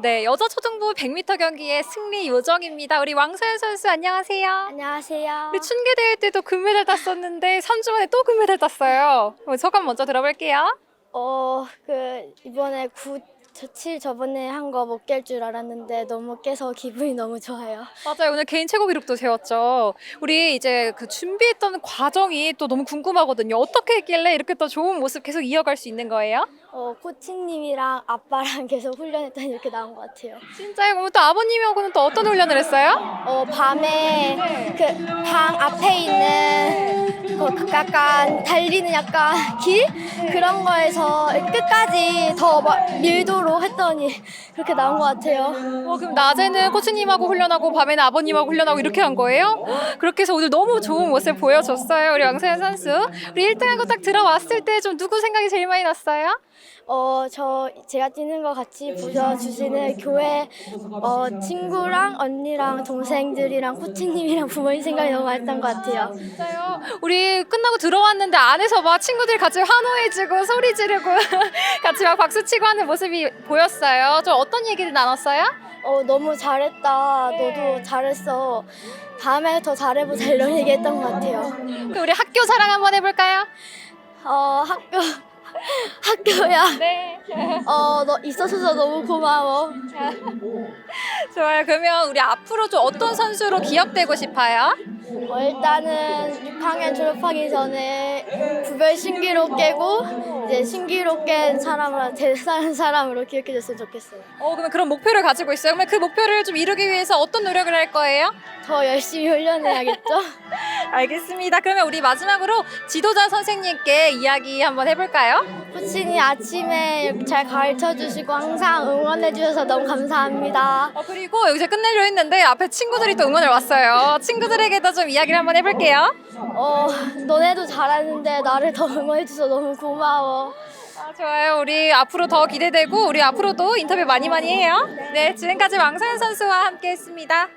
네, 여자 초등부 100m 경기의 승리 요정입니다. 우리 왕서연 선수 안녕하세요. 안녕하세요. 우리 춘계 대회 때도 금메달 땄었는데 3주 만에 또 금메달 땄어요. 그럼 소감 먼저 들어볼게요. 어, 그 이번에 9, 7 저번에 한 거 못 깰 줄 알았는데 너무 깨서 기분이 너무 좋아요. 맞아요. 오늘 개인 최고 기록도 세웠죠. 우리 이제 그 준비했던 과정이 또 너무 궁금하거든요. 어떻게 했길래 이렇게 또 좋은 모습 계속 이어갈 수 있는 거예요? 어, 코치님이랑 아빠랑 계속 훈련했더니 이렇게 나온 것 같아요. 진짜요? 그럼 또 아버님하고는 또 어떤 훈련을 했어요? 어, 밤에 그 방 앞에 있는 그 약간 달리는 약간 길 그런 거에서 끝까지 더 막 밀도 록 했더니 그렇게 나온 것 같아요. 어, 그럼 낮에는 코치님하고 훈련하고 밤에는 아버님하고 훈련하고 이렇게 한 거예요? 그렇게 해서 오늘 너무 좋은 모습 보여줬어요. 우리 왕서연 선수. 우리 1등하고 딱 들어왔을 때 좀 누구 생각이 제일 많이 났어요? 어, 저 제가 뛰는 거 같이 보여주시는 교회 어, 친구랑 언니랑 동생들이랑 코치님이랑 부모님 생각이 너무 많이 났던 것 같아요. 진짜요? 우리 끝나고 들어왔는데 안에서 막 친구들 같이 환호해주고 소리 지르고 같이 막 박수 치고 하는 모습이 보였어요. 좀 어떤 얘기를 나눴어요? 어, 너무 잘했다. 너도 잘했어. 다음에 더 잘해보자 이런 얘기 했던 것 같아요. 그럼 우리 학교 자랑 한번 해볼까요? 어, 학교, 학교야. 네. 어, 너 있어서 너무 고마워. 좋아요. 그러면 우리 앞으로 좀 어떤 선수로 기억되고 싶어요? 어, 일단은 6학년 졸업하기 전에 구별 신기록 깨고 이제 신기록 깬 사람으로 대단한 사람으로 기억해줬으면 좋겠어요. 어, 그러면 그런 목표를 가지고 있어요. 그러면 그 목표를 좀 이루기 위해서 어떤 노력을 할 거예요? 더 열심히 훈련해야겠죠? 알겠습니다. 그러면 우리 마지막으로 지도자 선생님께 이야기 한번 해볼까요? 코치님 아침에 잘 가르쳐 주시고 항상 응원해 주셔서 너무 감사합니다. 어, 그리고 여기서 끝내려 했는데 앞에 친구들이 또 응원을 왔어요. 친구들에게도 좀 이야기를 한번 해볼게요. 어, 너네도 잘하는데 나를 더 응원해 주셔서 너무 고마워. 아, 좋아요. 우리 앞으로 더 기대되고 우리 앞으로도 인터뷰 많이 많이 해요. 네, 지금까지 왕서연 선수와 함께했습니다.